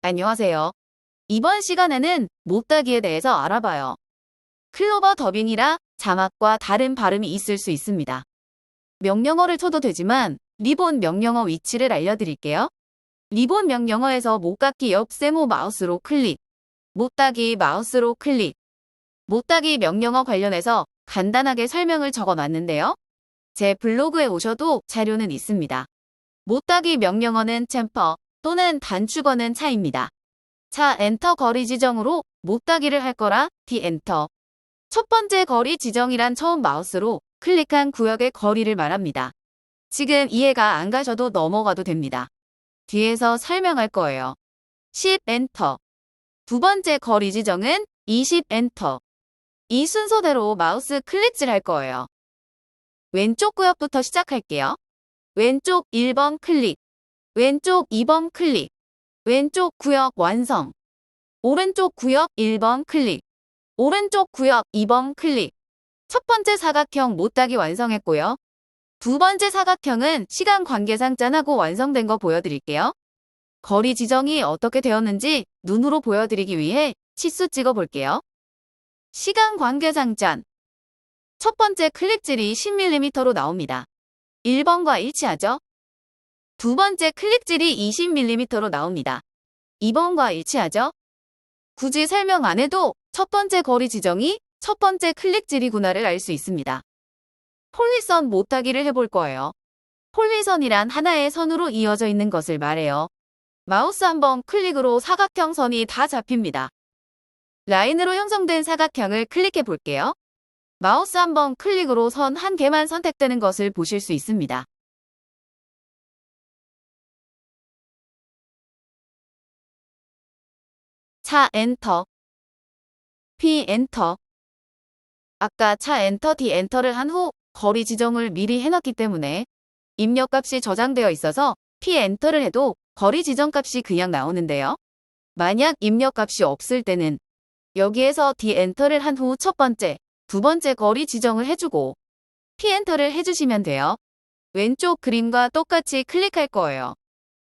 안녕하세요. 이번 시간에는 못다기에 대해서 알아봐요. 클로버 더빙이라 자막과 다른 발음이 있을 수 있습니다. 명령어를 쳐도 되지만 리본 명령어 위치를 알려드릴게요. 리본 명령어에서 못닫기 옆 세모 마우스로 클릭, 못다기 마우스로 클릭, 못다기 명령어 관련해서 간단하게 설명을 적어놨는데요. 제 블로그에 오셔도 자료는 있습니다. 못다기 명령어는 챔퍼 또는 단축어는 차입니다. 차 엔터 거리 지정으로 못다기를 할 거라 D 엔터. 첫 번째 거리 지정이란 처음 마우스로 클릭한 구역의 거리를 말합니다. 지금 이해가 안 가셔도 넘어가도 됩니다. 뒤에서 설명할 거예요. 10 엔터. 두 번째 거리 지정은 20 엔터. 이 순서대로 마우스 클릭질 할 거예요. 왼쪽 구역부터 시작할게요. 왼쪽 1번 클릭. 왼쪽 2번 클릭. 왼쪽 구역 완성. 오른쪽 구역 1번 클릭. 오른쪽 구역 2번 클릭. 첫 번째 사각형 못다기 완성했고요. 두 번째 사각형은 시간 관계상 짠하고 완성된 거 보여드릴게요. 거리 지정이 어떻게 되었는지 눈으로 보여드리기 위해 치수 찍어 볼게요. 시간 관계상 짠. 첫 번째 클릭질이 10mm로 나옵니다. 1번과 일치하죠? 두 번째 클릭질이 20mm로 나옵니다. 2번과 일치하죠? 굳이 설명 안 해도 첫 번째 거리 지정이 첫 번째 클릭질이구나를 알 수 있습니다. 폴리선 못하기를 해볼 거예요. 폴리선이란 하나의 선으로 이어져 있는 것을 말해요. 마우스 한 번 클릭으로 사각형 선이 다 잡힙니다. 라인으로 형성된 사각형을 클릭해 볼게요. 마우스 한 번 클릭으로 선 한 개만 선택되는 것을 보실 수 있습니다. 차 엔터 P 엔터 아까 차 엔터 D 엔터를 한 후 거리 지정을 미리 해놨기 때문에 입력값이 저장되어 있어서 P 엔터를 해도 거리 지정 값이 그냥 나오는데요. 만약 입력값이 없을 때는 여기에서 D 엔터를 한 후 첫 번째, 두 번째 거리 지정을 해주고 P 엔터를 해주시면 돼요. 왼쪽 그림과 똑같이 클릭할 거예요.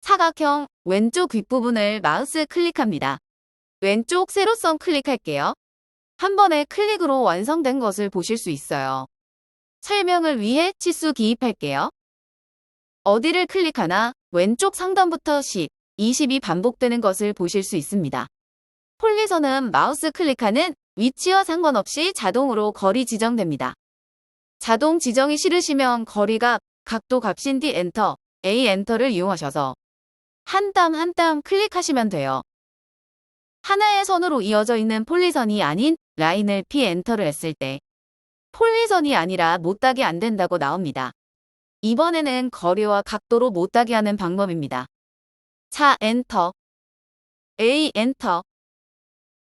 사각형 왼쪽 윗부분을 마우스 클릭합니다. 왼쪽 세로선 클릭할게요. 한 번에 클릭으로 완성된 것을 보실 수 있어요. 설명을 위해 치수 기입할게요. 어디를 클릭하나 왼쪽 상단부터 10, 20이 반복되는 것을 보실 수 있습니다. 폴리선은 마우스 클릭하는 위치와 상관없이 자동으로 거리 지정됩니다. 자동 지정이 싫으시면 거리가 각도 값인 D 엔터, A 엔터를 이용하셔서 한 땀 한 땀 클릭하시면 돼요. 하나의 선으로 이어져 있는 폴리선이 아닌 라인을 P 엔터를 했을 때 폴리선이 아니라 못다기 안 된다고 나옵니다. 이번에는 거리와 각도로 못다기 하는 방법입니다. 차 엔터 A 엔터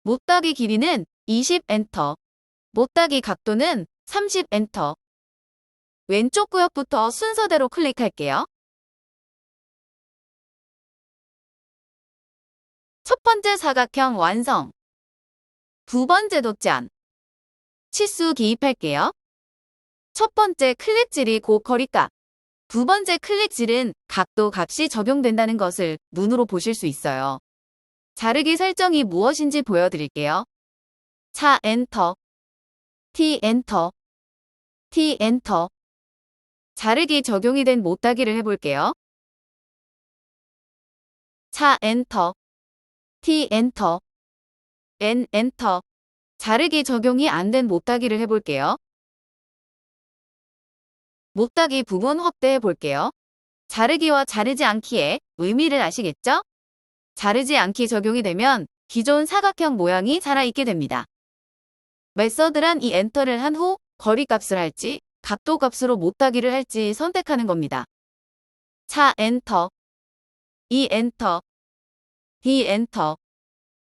못다기 길이는 20 엔터 못다기 각도는 30 엔터 왼쪽 구역부터 순서대로 클릭할게요. 첫 번째 사각형 완성. 두 번째 도짠. 치수 기입할게요. 첫 번째 클릭질이 고거리값. 두 번째 클릭질은 각도 값이 적용된다는 것을 눈으로 보실 수 있어요. 자르기 설정이 무엇인지 보여드릴게요. 차 엔터. T 엔터. T 엔터. 자르기 적용이 된 못다기를 해볼게요. 차 엔터. T 엔터. N 엔터. 자르기 적용이 안 된 못다기를 해볼게요. 못다기 부분 확대해 볼게요. 자르기와 자르지 않기에 의미를 아시겠죠? 자르지 않기 적용이 되면 기존 사각형 모양이 살아있게 됩니다. 메서드란 이 엔터를 한 후 거리값을 할지 각도 값으로 못다기를 할지 선택하는 겁니다. 차 엔터, 이 엔터, D 엔터.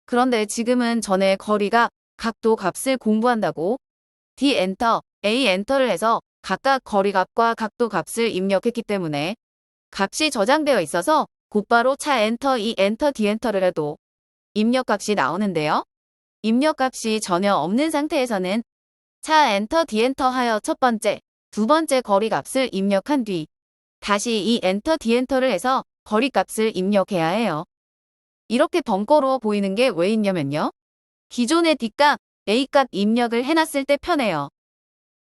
그런데 지금은 전에 거리가 각도 값을 공부한다고 D 엔터, A 엔터를 해서 각각 거리 값과 각도 값을 입력했기 때문에 값이 저장되어 있어서 곧바로 차 엔터, 이 엔터, D 엔터를 해도 입력값이 나오는데요. 입력값이 전혀 없는 상태에서는 차 엔터, D 엔터 하여 첫 번째, 두 번째 거리 값을 입력한 뒤 다시 이 엔터, D 엔터를 해서 거리 값을 입력해야 해요. 이렇게 번거로워 보이는 게 왜 있냐면요. 기존의 D값, A값 입력을 해놨을 때 편해요.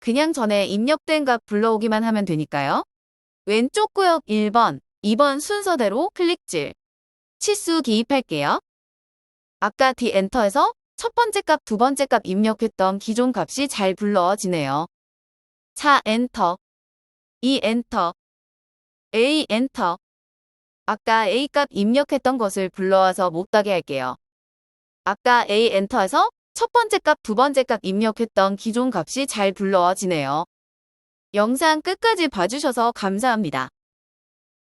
그냥 전에 입력된 값 불러오기만 하면 되니까요. 왼쪽 구역 1번, 2번 순서대로 클릭질. 치수 기입할게요. 아까 D 엔터에서 첫 번째 값, 두 번째 값 입력했던 기존 값이 잘 불러지네요. 차 엔터, E 엔터, A 엔터. 아까 A 값 입력했던 것을 불러와서 못하게 할게요. 아까 A 엔터에서 첫 번째 값, 두 번째 값 입력했던 기존 값이 잘 불러지네요. 영상 끝까지 봐주셔서 감사합니다.